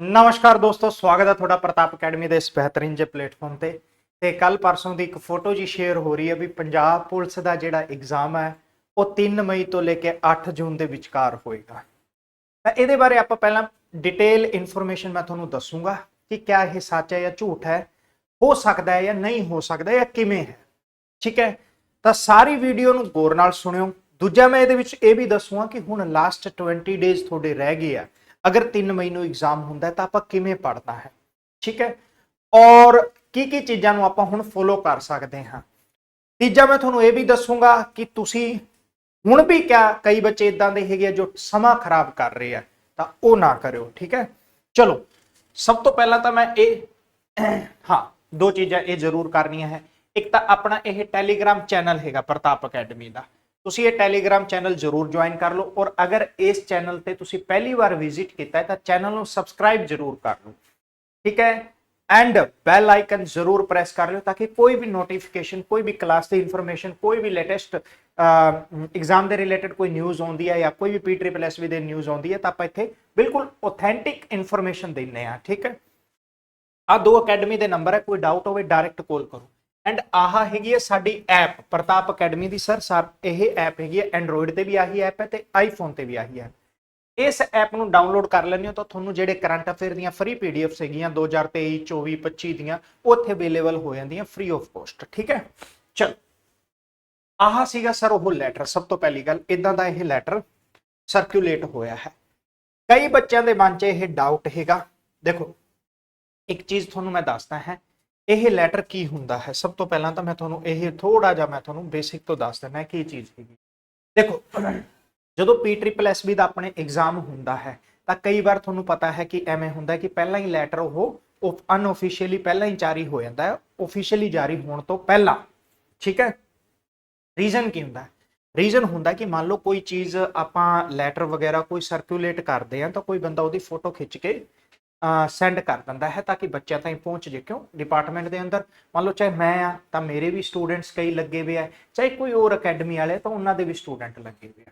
ਨਮਸਕਾਰ ਦੋਸਤੋ, ਸਵਾਗਤ ਹੈ ਤੁਹਾਡਾ ਪ੍ਰਤਾਪ ਅਕੈਡਮੀ ਦੇ ਇਸ ਬਿਹਤਰੀਨ ਜੇ ਪਲੇਟਫਾਰਮ ਤੇ। ਤੇ ਕੱਲ ਪਰਸੋਂ ਦੀ ਇੱਕ ਫੋਟੋ ਜੀ ਸ਼ੇਅਰ ਹੋ ਰਹੀ ਹੈ ਵੀ ਪੰਜਾਬ ਪੁਲਿਸ ਦਾ ਜਿਹੜਾ ਐਗਜ਼ਾਮ ਹੈ, ਉਹ 3 ਮਈ ਤੋਂ ਲੈ ਕੇ 8 ਜੂਨ ਦੇ ਵਿਚਕਾਰ ਹੋਏਗਾ। ਤਾਂ ਇਹਦੇ ਬਾਰੇ ਆਪਾਂ ਪਹਿਲਾਂ ਡਿਟੇਲ ਇਨਫੋਰਮੇਸ਼ਨ ਮੈਂ ਤੁਹਾਨੂੰ ਦੱਸੂਗਾ ਕਿ ਕਿਆ ਇਹ ਸੱਚ ਹੈ ਜਾਂ ਝੂਠ ਹੈ, ਹੋ ਸਕਦਾ ਹੈ ਜਾਂ ਨਹੀਂ ਹੋ ਸਕਦਾ ਜਾਂ ਕਿਵੇਂ ਹੈ। ਠੀਕ ਹੈ? ਤਾਂ ਸਾਰੀ ਵੀਡੀਓ ਨੂੰ ਗੌਰ ਨਾਲ ਸੁਣਿਓ। ਦੂਜਾ ਮੈਂ ਇਹਦੇ ਵਿੱਚ ਇਹ ਵੀ ਦੱਸੂਗਾ ਕਿ ਹੁਣ ਲਾਸਟ 20 ਡੇਜ਼ ਤੁਹਾਡੇ ਰਹਿ ਗਏ ਆ। ਅਗਰ 3 ਮਈ ਨੂੰ ਐਗਜ਼ਾਮ ਹੁੰਦਾ ਤਾਂ ਆਪਾਂ ਕਿਵੇਂ ਪੜ੍ਹਨਾ ਹੈ? ਠੀਕ ਹੈ? ਔਰ ਕੀ ਕੀ ਚੀਜ਼ਾਂ ਨੂੰ ਆਪਾਂ ਹੁਣ ਫੋਲੋ ਕਰ ਸਕਦੇ ਹਾਂ? ਤੀਜਾ ਮੈਂ ਤੁਹਾਨੂੰ ਇਹ ਵੀ ਦੱਸੂਗਾ ਕਿ ਤੁਸੀਂ ਹੁਣ ਵੀ ਕਿਆ ਕਈ ਬੱਚੇ ਇਦਾਂ ਦੇ ਹੈਗੇ ਆ ਜੋ ਸਮਾਂ ਖਰਾਬ ਕਰ ਰਹੇ ਆ, ਤਾਂ ਉਹ ਨਾ ਕਰਿਓ, ਠੀਕ ਹੈ? ਚਲੋ, ਸਭ ਤੋਂ ਪਹਿਲਾਂ ਤਾਂ ਮੈਂ ਇਹ, ਹਾਂ, ਦੋ ਚੀਜ਼ਾਂ ਇਹ ਜ਼ਰੂਰ ਕਰਨੀਆਂ ਹੈ। ਇੱਕ ਤਾਂ ਆਪਣਾ ਇਹ ਟੈਲੀਗ੍ਰਾਮ ਚੈਨਲ ਹੈਗਾ ਪ੍ਰਤਾਪ ਅਕੈਡਮੀ ਦਾ। ਤੁਸੀਂ ਇਹ ਟੈਲੀਗ੍ਰਾਮ ਚੈਨਲ ਜ਼ਰੂਰ ਜੁਆਇਨ ਕਰ ਲਓ ਔਰ ਅਗਰ ਇਸ ਚੈਨਲ ਤੇ ਤੁਸੀਂ ਪਹਿਲੀ ਵਾਰ ਵਿਜ਼ਿਟ ਕੀਤਾ ਹੈ ਤਾਂ ਚੈਨਲ ਨੂੰ ਸਬਸਕ੍ਰਾਈਬ ਜ਼ਰੂਰ ਕਰ ਲਓ ਠੀਕ ਹੈ ਐਂਡ ਬੈਲ ਆਈਕਨ ਜ਼ਰੂਰ ਪ੍ਰੈਸ ਕਰ ਲਿਓ ਤਾਂ ਕਿ ਕੋਈ ਵੀ ਨੋਟੀਫਿਕੇਸ਼ਨ ਕੋਈ ਵੀ ਕਲਾਸ ਦੀ ਇਨਫੋਰਮੇਸ਼ਨ ਕੋਈ ਵੀ ਲੇਟੈਸਟ ਐਗਜ਼ਾਮ ਦੇ ਰਿਲੇਟਡ ਕੋਈ ਨਿਊਜ਼ ਆਉਂਦੀ ਹੈ ਜਾਂ ਕੋਈ ਵੀ ਪੀਟ੍ਰਿਪਲਐਸਵੀ ਦੇ ਨਿਊਜ਼ ਆਉਂਦੀ ਹੈ ਤਾਂ ਆਪਾਂ ਇੱਥੇ ਬਿਲਕੁਲ ਆਥੈਂਟਿਕ ਇਨਫੋਰਮੇਸ਼ਨ ਦਿੰਨੇ ਆ ਠੀਕ ਹੈ ਆ ਦੋ ਅਕੈਡਮੀ ਦੇ ਨੰਬਰ ਹੈ ਕੋਈ ਡਾਊਟ ਹੋਵੇ ਡਾਇਰੈਕਟ ਕਾਲ ਕਰੋ ਐਂਡ ਆਹ ਹੈਗੀ ਹੈ ਸਾਡੀ ਐਪ ਪ੍ਰਤਾਪ ਅਕੈਡਮੀ ਦੀ ਸਰ ਸਰ, ਇਹ ਐਪ ਹੈਗੀ ਹੈ ਐਂਡਰੋਇਡ ਤੇ ਵੀ ਆਹੀ ਐਪ ਹੈ ਤੇ ਆਈਫੋਨ ਤੇ ਵੀ ਆਹੀ ਹੈ ਇਸ ਐਪ ਨੂੰ ਡਾਊਨਲੋਡ ਕਰ ਲੈਂਦੇ ਹੋ ਤਾਂ ਤੁਹਾਨੂੰ ਜਿਹੜੇ ਕਰੰਟ ਅਫੇਅਰ ਦੀਆਂ ਫ੍ਰੀ ਪੀਡੀਐਫਸ ਹੈਗੀਆਂ 2023 24 25 ਦੀਆਂ ਉਹ ਉੱਥੇ ਅਵੇਲੇਬਲ ਹੋ ਜਾਂਦੀਆਂ ਫ੍ਰੀ ਆਫ ਕੋਸਟ ਠੀਕ ਹੈ? ਚਲ। ਆਹ ਸੀਗਾ ਸਰ ਉਹ ਲੈਟਰ ਸਭ ਤੋਂ ਪਹਿਲੀ ਗੱਲ ਇਦਾਂ ਦਾ ਇਹ ਲੈਟਰ ਸਰਕੂਲੇਟ ਹੋਇਆ ਹੈ। ਕਈ ਬੱਚਿਆਂ ਦੇ ਮਨ 'ਚ ਇਹ ਡਾਊਟ ਹੈਗਾ। ਦੇਖੋ, ਇੱਕ ਚੀਜ਼ ਤੁਹਾਨੂੰ ਮੈਂ ਦੱਸਦਾ ਹੈ ਇਹ ਲੈਟਰ ਕੀ ਹੁੰਦਾ ਹੈ? ਸਭ ਤੋਂ ਪਹਿਲਾਂ ਤਾਂ ਮੈਂ ਤੁਹਾਨੂੰ ਇਹ ਥੋੜਾ ਜਿਹਾ ਮੈਂ ਤੁਹਾਨੂੰ ਬੇਸਿਕ ਤੋਂ ਦੱਸ ਦਿੰਦਾ ਕੀ ਚੀਜ਼ ਹੈਗੀ। ਦੇਖੋ, ਜਦੋਂ ਪੀਟ੍ਰਿਪਲਐਸਬੀ ਦਾ ਆਪਣੇ ਐਗਜ਼ਾਮ ਹੁੰਦਾ ਹੈ, ਤਾਂ ਕਈ ਵਾਰ ਤੁਹਾਨੂੰ ਪਤਾ ਹੈ ਕਿ ਐਵੇਂ ਹੁੰਦਾ ਕਿ ਪਹਿਲਾਂ ਹੀ ਲੈਟਰ ਉਹ ਅਨਆਫੀਸ਼ੀਅਲੀ ਪਹਿਲਾਂ ਹੀ ਜਾਰੀ ਹੋ ਜਾਂਦਾ ਹੈ ਆਫੀਸ਼ੀਅਲੀ ਜਾਰੀ ਹੋਣ ਤੋਂ ਪਹਿਲਾਂ। ਠੀਕ ਹੈ? ਰੀਜ਼ਨ ਕੀ ਹੁੰਦਾ ਰੀਜ਼ਨ ਹੁੰਦਾ ਕਿ ਮੰਨ ਲਓ ਕੋਈ ਚੀਜ਼ ਆਪਾਂ ਲੈਟਰ ਵਗੈਰਾ ਕੋਈ ਸਰਕੂਲੇਟ ਕਰਦੇ ਆ ਤਾਂ ਕੋਈ ਬੰਦਾ ਉਹਦੀ ਫੋਟੋ ਖਿੱਚ ਕੇ ਸੈਂਡ ਕਰ ਦਿੰਦਾ ਹੈ ਤਾਂ ਕਿ ਬੱਚਿਆਂ ਤਾਈਂ ਪਹੁੰਚ ਜੇ। ਕਿਉਂ? ਡਿਪਾਰਟਮੈਂਟ ਦੇ ਅੰਦਰ। ਮੰਨ ਲਓ ਚਾਹੇ ਮੈਂ ਆ, ਤਾਂ ਮੇਰੇ ਵੀ ਸਟੂਡੈਂਟਸ ਕਈ ਲੱਗੇ ਹੋਏ ਆ। ਚਾਹੇ ਕੋਈ ਹੋਰ ਅਕੈਡਮੀ ਵਾਲੇ ਤਾਂ ਉਹਨਾਂ ਦੇ ਵੀ ਸਟੂਡੈਂਟ ਲੱਗੇ ਹੋਏ ਆ।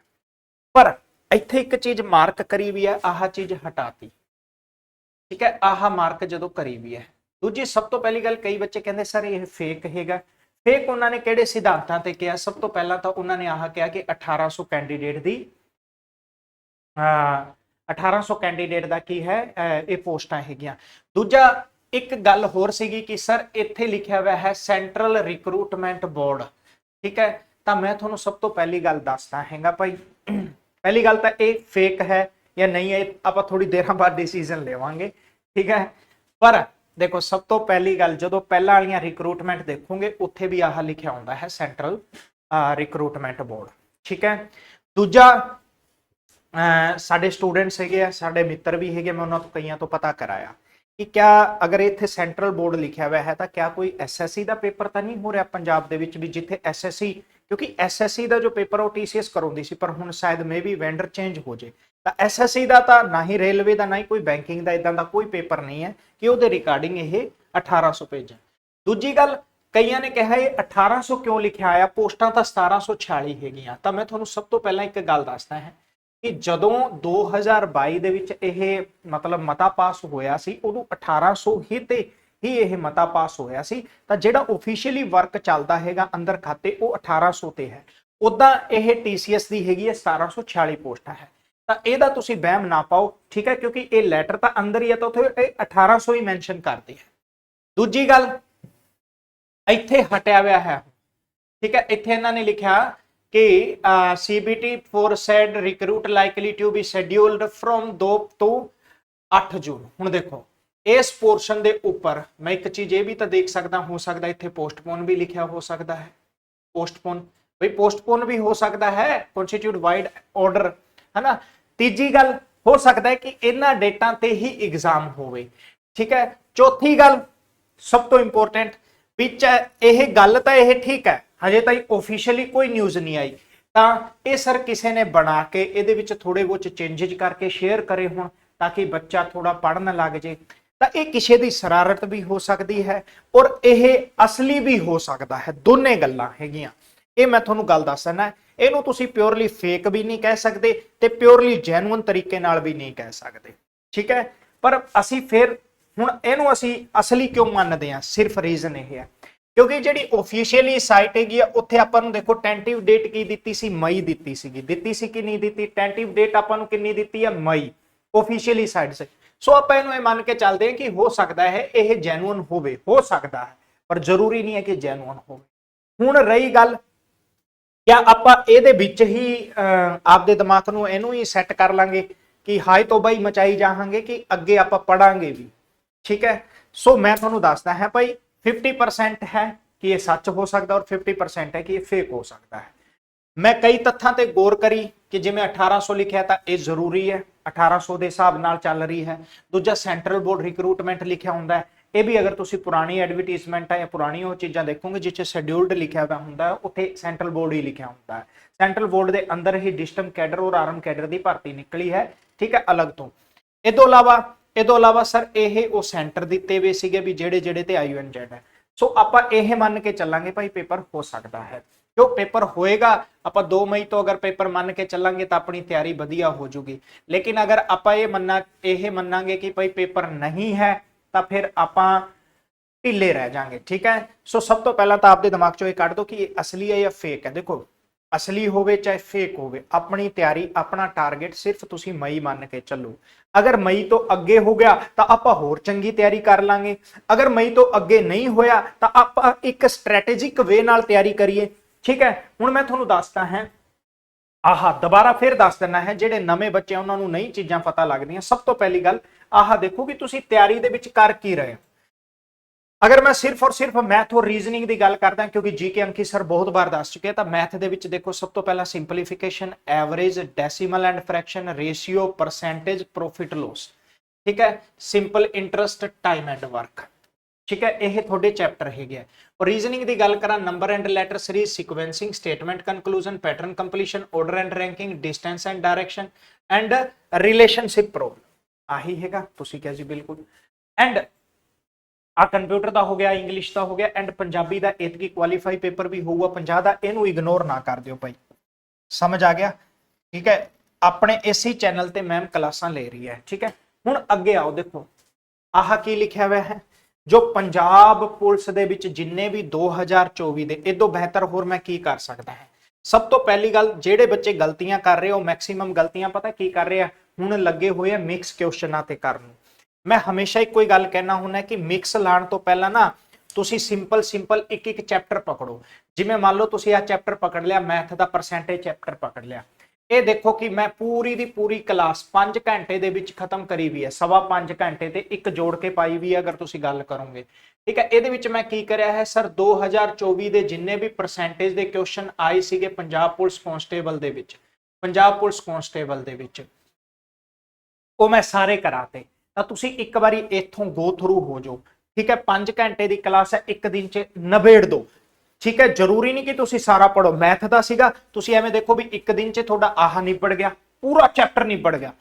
ਪਰ ਇੱਥੇ ਇੱਕ ਚੀਜ਼ ਮਾਰਕ ਕਰੀ ਵੀ ਹੈ ਆਹ ਚੀਜ਼ ਹਟਾਤੀ। ਠੀਕ ਹੈ? ਆਹ ਮਾਰਕ ਜਦੋਂ ਕਰੀ ਵੀ ਹੈ ਦੂਜੀ, ਸਭ ਤੋਂ ਪਹਿਲੀ ਗੱਲ ਕਈ ਬੱਚੇ ਕਹਿੰਦੇ, ਸਰ, ਇਹ ਫੇਕ ਹੈਗਾ। ਫੇਕ ਉਹਨਾਂ ਨੇ ਕਿਹੜੇ ਸਿਧਾਂਤਾਂ ਤੇ ਕਿਹਾ? ਸਭ ਤੋਂ ਪਹਿਲਾਂ ਤਾਂ ਉਹਨਾਂ ਨੇ ਆਹ ਕਿਹਾ ਕਿ 1800 ਕੈਂਡੀਡੇਟ ਦੀ ਅ 1800 ਕੈਂਡੀਡੇਟ ਦਾ ਕੀ ਹੈ ਇਹ ਪੋਸਟਾਂ ਹੈਗੀਆਂ। ਦੂਜਾ, ਇੱਕ ਗੱਲ ਹੋਰ ਸੀਗੀ ਕਿ ਸਰ ਇੱਥੇ ਲਿਖਿਆ ਹੋਇਆ ਹੈ ਸੈਂਟਰਲ ਰਿਕਰੂਟਮੈਂਟ ਬੋਰਡ। ਠੀਕ ਹੈ, ਤਾਂ ਮੈਂ ਤੁਹਾਨੂੰ ਸਭ ਤੋਂ ਪਹਿਲੀ ਗੱਲ ਦੱਸਦਾ ਹੈਗਾ ਭਾਈ। ਪਹਿਲੀ ਗੱਲ ਤਾਂ ਇਹ ਫੇਕ ਹੈ ਜਾਂ ਨਹੀਂ ਹੈ, ਆਪਾਂ ਥੋੜੀ ਦੇਰਾਂ ਬਾਅਦ ਡਿਸੀਜਨ ਲਵਾਂਗੇ। ਠੀਕ ਹੈ, ਪਰ ਦੇਖੋ ਸਭ ਤੋਂ ਪਹਿਲੀ ਗੱਲ, ਜਦੋਂ ਪਹਿਲਾਂ ਵਾਲੀਆਂ ਰਿਕਰੂਟਮੈਂਟ ਦੇਖੋਗੇ, ਉੱਥੇ ਵੀ ਆਹ ਲਿਖਿਆ ਹੁੰਦਾ ਹੈ ਸੈਂਟਰਲ ਰਿਕਰੂਟਮੈਂਟ ਬੋਰਡ। ਠੀਕ ਹੈ, ਦੂਜਾ ਸਾਡੇ ਸਟੂਡੈਂਟਸ ਹੈਗੇ ਆ, ਸਾਡੇ ਮਿੱਤਰ ਵੀ ਹੈਗੇ ਮੈਂ ਉਹਨਾਂ ਤੋਂ ਕਈਆਂ ਤੋਂ ਪਤਾ ਕਰਾਇਆ ਕਿ ਕਿਆ ਅਗਰ ਇੱਥੇ ਸੈਂਟਰਲ ਬੋਰਡ ਲਿਖਿਆ ਹੋਇਆ ਹੈ ਤਾਂ ਕਿਆ ਕੋਈ ਐਸਐਸਸੀ ਦਾ ਪੇਪਰ ਤਾਂ ਨਹੀਂ ਹੋ ਰਿਹਾ ਪੰਜਾਬ ਦੇ ਵਿੱਚ ਵੀ ਜਿੱਥੇ ਐਸਐਸਸੀ ਕਿਉਂਕਿ ਐਸਐਸਸੀ ਦਾ ਜੋ ਪੇਪਰ ਉਹ ਟੀਸੀਐਸ ਕਰਾਉਂਦੀ ਸੀ, ਪਰ ਹੁਣ ਸ਼ਾਇਦ ਮੇਬੀ ਵੈਂਡਰ ਚੇਂਜ ਹੋ ਜੇ। ਤਾਂ ਐਸਐਸਸੀ ਦਾ ਤਾਂ ਨਾ ਹੀ ਰੇਲਵੇ ਦਾ, ਨਾ ਹੀ ਕੋਈ ਬੈਂਕਿੰਗ ਦਾ ਇਦਾਂ ਦਾ ਕੋਈ ਪੇਪਰ ਨਹੀਂ ਹੈ ਕਿ ਉਹਦੇ ਰਿਕਾਰਡਿੰਗ ਇਹ 1800 ਪੇਜ ਹੈ। ਦੂਜੀ ਗੱਲ, ਕਈਆਂ ਨੇ ਕਿਹਾ ਇਹ 1800 ਕਿਉਂ ਲਿਖਿਆ ਆਇਆ ਪੋਸਟਾਂ ਤਾਂ 1746 ਹੈਗੀਆਂ। ਤਾਂ ਮੈਂ ਤੁਹਾਨੂੰ ਸਭ ਤੋਂ ਪਹਿਲਾਂ ਇੱਕ ਗੱਲ ਦੱਸਦਾ ਹਾਂ ਕਿ ਜਦੋਂ 2022 ਦੇ ਵਿੱਚ ਇਹ ਮਤਲਬ ਮਤਾ ਪਾਸ ਹੋਇਆ ਸੀ, ਉਦੋਂ 1800 ਹੀ ਤੇ ਹੀ ਇਹ ਮਤਾ ਪਾਸ ਹੋਇਆ ਸੀ, ਤਾਂ ਜਿਹੜਾ ਆਫੀਸ਼ੀਅਲੀ ਵਰਕ ਚੱਲਦਾ ਹੈਗਾ ਅੰਦਰ ਖਾਤੇ, ਉਹ 1800 ਤੇ ਹੈ। ਉਦਾਂ ਇਹ TCS ਦੀ ਹੈਗੀ ਹੈ 1746 ਪੋਸਟਾਂ ਹੈ। ਤਾਂ ਇਹਦਾ ਤੁਸੀਂ ਵਹਿਮ ਨਾ ਪਾਓ, ਠੀਕ ਹੈ, ਕਿਉਂਕਿ ਇਹ ਲੈਟਰ ਤਾਂ ਅੰਦਰ ਹੀ ਹੈ, ਤਾਂ ਉੱਥੇ ਇਹ 1800 ਹੀ ਮੈਂਸ਼ਨ ਕਰਦੇ ਹੈ। ਦੂਜੀ ਗੱਲ, ਇੱਥੇ ਹਟਿਆ ਹੋਇਆ ਹੈ, ਠੀਕ ਹੈ, ਇੱਥੇ ਇਹਨਾਂ ਨੇ ਲਿਖਿਆ ਕਿ CBT for said recruit likely to be scheduled from 2 ਤੋਂ 8 ਜੂਨ। ਹੁਣ ਦੇਖੋ, ਇਸ ਪੋਰਸ਼ਨ ਦੇ ਉੱਪਰ ਮੈਂ ਇੱਕ ਚੀਜ਼ ਇਹ ਵੀ ਤਾਂ ਦੇਖ ਸਕਦਾ, ਹੋ ਸਕਦਾ ਇੱਥੇ ਪੋਸਟਪੋਨ ਵੀ ਲਿਖਿਆ ਹੋ ਸਕਦਾ ਹੈ। ਪੋਸਟਪੋਨ ਬਈ ਪੋਸਟਪੋਨ ਵੀ ਹੋ ਸਕਦਾ ਹੈ ਕਨਸਟੀਟਿਊਟ ਵਾਈਡ ਆਰਡਰ ਹਨਾ? ਤੀਜੀ ਗੱਲ, ਹੋ ਸਕਦਾ ਹੈ ਕਿ ਇਹਨਾਂ ਡੇਟਾਂ ਤੇ ਹੀ ਐਗਜ਼ਾਮ ਹੋਵੇ। ਠੀਕ ਹੈ? ਚੌਥੀ ਗੱਲ, ਸਭ ਤੋਂ ਇੰਪੋਰਟੈਂਟ ਵਿੱਚ ਇਹ ਗੱਲ ਤਾਂ ਇਹ ਠੀਕ ਹੈ ਹਜੇ ਤਾਈ ਆਫੀਸ਼ੀਅਲੀ ਕੋਈ ਨਿਊਜ਼ ਨਹੀਂ ਆਈ। ਤਾਂ ਇਹ ਸਰ ਕਿਸੇ ਨੇ ਬਣਾ ਕੇ ਇਹਦੇ ਵਿੱਚ ਥੋੜੇ ਬਹੁਤ ਚੇਂਜਸ ਕਰਕੇ ਸ਼ੇਅਰ ਕਰੇ ਹੋਣ ਤਾਂ ਕਿ ਬੱਚਾ ਥੋੜਾ ਪੜਨ ਲੱਗ ਜੇ। ਤਾਂ ਇਹ ਕਿਸੇ ਦੀ ਸ਼ਰਾਰਤ ਵੀ ਹੋ ਸਕਦੀ ਹੈ ਔਰ ਇਹ ਅਸਲੀ ਵੀ ਹੋ ਸਕਦਾ ਹੈ। ਦੋਨੇ ਗੱਲਾਂ ਹੈਗੀਆਂ। ਇਹ ਮੈਂ ਤੁਹਾਨੂੰ ਗੱਲ ਦੱਸਣਾ ਇਹਨੂੰ ਤੁਸੀਂ ਪਿਓਰਲੀ ਫੇਕ ਵੀ ਨਹੀਂ ਕਹਿ ਸਕਦੇ ਤੇ ਪਿਓਰਲੀ ਜੈਨੂਇਨ ਤਰੀਕੇ ਨਾਲ ਵੀ ਨਹੀਂ ਕਹਿ ਸਕਦੇ। ਠੀਕ ਹੈ? ਪਰ ਅਸੀਂ ਫਿਰ ਹੁਣ ਇਹਨੂੰ ਅਸੀਂ ਅਸਲੀ ਕਿਉਂ ਮੰਨਦੇ ਹਾਂ? ਸਿਰਫ ਰੀਜ਼ਨ ਇਹ ਹੈ। ਕਿਉਂਕਿ ਜਿਹੜੀ ਆਫੀਸ਼ੀਅਲੀ ਸਾਈਟ ਹੈਗੀ ਆ, ਉੱਥੇ ਆਪਾਂ ਨੂੰ ਦੇਖੋ ਟੈਂਟਿਵ ਡੇਟ ਕੀ ਦਿੱਤੀ ਸੀ? ਮਈ ਦਿੱਤੀ ਸੀਗੀ। ਦਿੱਤੀ ਸੀ ਕਿ ਨਹੀਂ ਦਿੱਤੀ? ਟੈਂਟਿਵ ਡੇਟ ਆਪਾਂ ਨੂੰ ਕਿੰਨੀ ਦਿੱਤੀ ਹੈ ਮਈ। ਆਫੀਸ਼ੀਅਲੀ ਸਾਈਟ ਸੇ। ਸੋ ਆਪਾਂ ਇਹਨੂੰ ਇਹ ਮੰਨ ਕੇ ਚੱਲਦੇ ਹਾਂ ਕਿ ਹੋ ਸਕਦਾ ਹੈ, ਇਹ ਜੈਨੂਇਨ ਹੋਵੇ। ਹੋ ਸਕਦਾ ਹੈ, ਪਰ ਜ਼ਰੂਰੀ ਨਹੀਂ ਹੈ ਕਿ ਜੈਨੂਇਨ ਹੋਵੇ। ਹੁਣ ਰਹੀ ਗੱਲ ਕਿਆ ਆਪਾਂ ਇਹਦੇ ਵਿੱਚ ਹੀ ਆਪਦੇ ਦਿਮਾਗ ਨੂੰ ਇਹਨੂੰ ਹੀ ਸੈੱਟ ਕਰ ਲਾਂਗੇ ਕਿ ਹਾਈ ਤੋਂ ਬਾਈ ਮਚਾਈ ਜਾਵਾਂਗੇ ਕਿ ਅੱਗੇ ਆਪਾਂ ਪੜਾਂਗੇ ਵੀ। ਠੀਕ ਹੈ? ਸੋ ਮੈਂ ਤੁਹਾਨੂੰ ਦੱਸਦਾ ਹੈ ਭਾਈ 50% ਹੈ ਕਿ ਇਹ ਸੱਚ ਹੋ ਸਕਦਾ ਔਰ 50% ਹੈ ਕਿ ਇਹ ਫੇਕ ਹੋ ਸਕਦਾ ਹੈ। ਮੈਂ ਕਈ ਤੱਥਾਂ ਤੇ ਗੌਰ ਕਰੀ ਕਿ ਜਿਵੇਂ 1800 ਲਿਖਿਆ ਤਾਂ ਇਹ ਜ਼ਰੂਰੀ ਹੈ 1800 ਦੇ ਹਿਸਾਬ ਨਾਲ ਚੱਲ ਰਹੀ ਹੈ। ਦੂਜਾ ਸੈਂਟਰਲ ਬੋਰਡ ਰਿਕਰੂਟਮੈਂਟ ਲਿਖਿਆ ਹੁੰਦਾ ਹੈ। ਇਹ ਵੀ ਅਗਰ ਤੁਸੀਂ ਪੁਰਾਣੀ ਐਡਵਰਟਾਈਜ਼ਮੈਂਟ ਹੈ ਜਾਂ ਪੁਰਾਣੀ ਉਹ ਚੀਜ਼ਾਂ ਦੇਖੋਗੇ ਜਿੱਥੇ ਸ਼ੈਡਿਊਲਡ ਲਿਖਿਆ ਹੋਇਆ ਹੁੰਦਾ ਉੱਥੇ ਸੈਂਟਰਲ ਬੋਰਡ ਹੀ ਲਿਖਿਆ ਹੁੰਦਾ ਹੈ। ਸੈਂਟਰਲ ਬੋਰਡ ਦੇ ਅੰਦਰ ਹੀ ਡਿਸਟਮ ਕੈਡਰ ਔਰ ਆਰਮ ਕੈਡਰ ਦੀ ਭਰਤੀ ਨਿਕਲੀ ਹੈ। ਠੀਕ ਹੈ, ਅਲੱਗ ਤੋਂ। ਇਹ ਤੋਂ ਇਲਾਵਾ ਇਹ ਤੋਂ ਇਲਾਵਾ ਸਰ, ਇਹ ਉਹ ਸੈਂਟਰ ਦਿੱਤੇ ਹੋਏ ਸੀਗੇ ਵੀ ਜਿਹੜੇ ਜਿਹੜੇ ਤੇ ਆਈਯੂਐਨਜ਼ੈਡ ਹੈ। ਸੋ ਆਪਾਂ ਇਹ ਮੰਨ ਕੇ ਚੱਲਾਂਗੇ ਭਾਈ, ਪੇਪਰ ਹੋ ਸਕਦਾ ਹੈ। ਜੋ ਪੇਪਰ ਹੋਏਗਾ, ਆਪਾਂ 2 ਮਈ ਤੋਂ ਅਗਰ ਪੇਪਰ ਮੰਨ ਕੇ ਚੱਲਾਂਗੇ ਤਾਂ ਆਪਣੀ ਤਿਆਰੀ ਵਧੀਆ ਹੋ ਜੂਗੀ। ਲੇਕਿਨ ਅਗਰ ਆਪਾਂ ਇਹ ਮੰਨਾ, ਇਹ ਮੰਨਾਂਗੇ ਕਿ ਭਾਈ ਪੇਪਰ ਨਹੀਂ ਹੈ, ਤਾਂ ਫਿਰ ਆਪਾਂ ਢਿੱਲੇ ਰਹਿ ਜਾਾਂਗੇ, ਠੀਕ ਹੈ? ਸੋ ਸਭ ਤੋਂ ਪਹਿਲਾਂ ਤਾਂ ਆਪਦੇ ਦਿਮਾਗ ਚੋਂ ਇਹ ਕੱਢ ਦਿਓ ਕਿ ਇਹ ਅਸਲੀ ਹੈ ਜਾਂ ਫੇਕ ਹੈ। ਦੇਖੋ ਅਸਲੀ ਹੋਵੇ ਚਾਹੇ ਫੇਕ ਹੋਵੇ, ਆਪਣੀ ਤਿਆਰੀ, ਆਪਣਾ ਟਾਰਗੇਟ ਸਿਰਫ ਤੁਸੀਂ ਮਈ ਮੰਨ ਕੇ ਚੱਲੋ। ਅਗਰ ਮਈ ਤੋਂ ਅੱਗੇ ਹੋ ਗਿਆ ਤਾਂ ਆਪਾਂ ਹੋਰ ਚੰਗੀ ਤਿਆਰੀ ਕਰ ਲਾਂਗੇ। ਅਗਰ ਮਈ ਤੋਂ ਅੱਗੇ ਨਹੀਂ ਹੋਇਆ ਤਾਂ ਆਪਾਂ ਇੱਕ ਸਟ੍ਰੈਟੇਜਿਕ ਵੇ ਨਾਲ ਤਿਆਰੀ ਕਰੀਏ। ਠੀਕ ਹੈ? ਹੁਣ ਮੈਂ ਤੁਹਾਨੂੰ ਦੱਸਦਾ ਹਾਂ। ਆਹਾ, ਦੁਬਾਰਾ ਫਿਰ ਦੱਸ ਦਿੰਨਾ ਹੈ, ਜਿਹੜੇ ਨਵੇਂ ਬੱਚੇ ਉਹਨਾਂ ਨੂੰ ਨਹੀਂ ਚੀਜ਼ਾਂ ਪਤਾ ਲੱਗਦੀਆਂ। ਸਭ ਤੋਂ ਪਹਿਲੀ ਗੱਲ, ਆਹ ਦੇਖੋ ਕਿ ਤੁਸੀਂ ਤਿਆਰੀ ਦੇ ਵਿੱਚ ਕਰ ਕੀ ਰਹੇ ਹੋ? ਅਗਰ ਮੈਂ ਸਿਰਫ ਔਰ ਸਿਰਫ ਮੈਥ ਔਰ ਰੀਜ਼ਨਿੰਗ ਦੀ ਗੱਲ ਕਰਦਾ, ਕਿਉਂਕਿ ਜੀਕੇ ਅੰਕੀ ਸਰ ਬਹੁਤ ਵਾਰ ਦੱਸ ਚੁੱਕੇ ਤਾਂ ਮੈਥ ਦੇ ਵਿੱਚ ਦੇਖੋ, ਸਭ ਤੋਂ ਪਹਿਲਾਂ simplification average decimal and fraction ratio percentage profit loss ਠੀਕ ਹੈ? Simple interest time and work ਠੀਕ ਹੈ? ਇਹ ਤੁਹਾਡੇ ਚੈਪਟਰ ਹੈਗੇ ਆ। ਔਰ ਰੀਜ਼ਨਿੰਗ ਦੀ ਗੱਲ ਕਰਾਂ number and letter series sequencing statement conclusion pattern completion order and ranking distance and direction and relationship problem ਆਹੀ ਹੈਗਾ, ਤੁਸੀਂ ਕਿਹਾ ਜੀ, ਬਿਲਕੁਲ। ਐਂਡ ਆ ਕੰਪਿਊਟਰ ਦਾ ਹੋ ਗਿਆ, ਇੰਗਲਿਸ਼ ਦਾ ਹੋ ਗਿਆ, ਐਂਡ ਪੰਜਾਬੀ ਦਾ ਇਤਕੀ ਕੁਆਲੀਫਾਈ ਪੇਪਰ ਵੀ ਹੋਊਗਾ 50 ਦਾ ਇਹਨੂੰ ਇਗਨੋਰ ਨਾ ਕਰ ਦਿਓ ਭਾਈ। ਸਮਝ ਆ ਗਿਆ? ਠੀਕ ਹੈ? ਆਪਣੇ ਇਸੇ ਚੈਨਲ ਤੇ ਮੈਮ ਕਲਾਸਾਂ ਲੈ ਰਹੀ ਹੈ, ਠੀਕ ਹੈ? ਹੁਣ ਅੱਗੇ ਆਓ, ਦੇਖੋ। ਆਹ ਕੀ ਲਿਖਿਆ ਹੋਇਆ ਹੈ? ਜੋ ਪੰਜਾਬ ਪੁਲਿਸ ਦੇ ਵਿੱਚ ਜਿੰਨੇ ਵੀ 2024 ਦੇ ਇਦੋਂ ਬਿਹਤਰ ਹੋਰ ਮੈਂ ਕੀ ਕਰ ਸਕਦਾ ਹਾਂ? ਸਭ ਤੋਂ ਪਹਿਲੀ ਗੱਲ, ਜਿਹੜੇ ਬੱਚੇ ਗਲਤੀਆਂ ਕਰ ਰਹੇ ਹੋ ਮੈਕਸਿਮਮ ਗਲਤੀਆਂ ਪਤਾ ਕੀ ਕਰ ਰਹੇ ਆ? ਹੁਣ ਲੱਗੇ ਹੋਏ ਆ ਮਿਕਸ ਕੁਐਸਚਨਾਂ ਤੇ ਕਰਨ ਨੂੰ। ਮੈਂ ਹਮੇਸ਼ਾ ਇੱਕੋ ਹੀ ਗੱਲ ਕਹਿਣਾ ਹੁੰਦਾ ਕਿ ਮਿਕਸ ਲਾਣ ਤੋਂ ਪਹਿਲਾਂ ਨਾ ਤੁਸੀਂ ਸਿੰਪਲ ਸਿੰਪਲ ਇੱਕ ਇੱਕ ਚੈਪਟਰ ਪਕੜੋ। ਜਿਵੇਂ ਮੰਨ ਲਓ ਤੁਸੀਂ ਆ ਚੈਪਟਰ ਪਕੜ ਲਿਆ ਮੈਥ ਦਾ ਪਰਸੈਂਟੇਜ ਚੈਪਟਰ ਪਕੜ ਲਿਆ। ਇਹ ਦੇਖੋ ਕਿ ਮੈਂ ਪੂਰੀ ਦੀ ਪੂਰੀ ਕਲਾਸ 5 ਘੰਟੇ ਦੇ ਵਿੱਚ ਖਤਮ ਕਰੀ ਵੀ ਹੈ। ਸਵਾ 5 ਘੰਟੇ ਤੇ ਇੱਕ ਜੋੜ ਕੇ ਪਾਈ ਵੀ ਹੈ, ਅਗਰ ਤੁਸੀਂ ਗੱਲ ਕਰੋਗੇ। ਠੀਕ ਹੈ, ਇਹਦੇ ਵਿੱਚ ਮੈਂ ਕੀ ਕਰਿਆ ਹੈ ਸਰ 2024 ਦੇ ਜਿੰਨੇ ਵੀ ਪਰਸੈਂਟੇਜ ਦੇ ਕੁਐਸਚਨ ਆਏ ਸੀਗੇ ਪੰਜਾਬ ਪੁਲਿਸ ਕਨਸਟੇਬਲ ਦੇ ਵਿੱਚ। ਪੰਜਾਬ ਪੁਲਿਸ ਕਨਸਟੇਬਲ ਦੇ ਵਿੱਚ। ਉਹ ਮੈਂ ਸਾਰੇ ਕਰਾਤੇ। ਤਾਂ ਤੁਸੀਂ ਇੱਕ ਵਾਰੀ ਇੱਥੋਂ ਗੋ ਥਰੂ ਹੋ ਜਾਓ। ਠੀਕ ਹੈ 5 ਘੰਟੇ ਦੀ ਕਲਾਸ ਹੈ, ਇੱਕ ਦਿਨ 'ਚ ਨਵੇੜ ਦਿਓ ਠੀਕ ਹੈ, ਜ਼ਰੂਰੀ ਨਹੀਂ ਕਿ ਤੁਸੀਂ ਸਾਰਾ ਪੜੋ ਮੈਥ ਦਾ ਸੀਗਾ, ਤੁਸੀਂ ਐਵੇਂ ਦੇਖੋ ਵੀ ਇੱਕ ਦਿਨ 'ਚ ਤੁਹਾਡਾ ਆਹ ਨਿਬੜ ਗਿਆ, ਪੂਰਾ ਚੈਪਟਰ ਨਿਬੜ ਗਿਆ।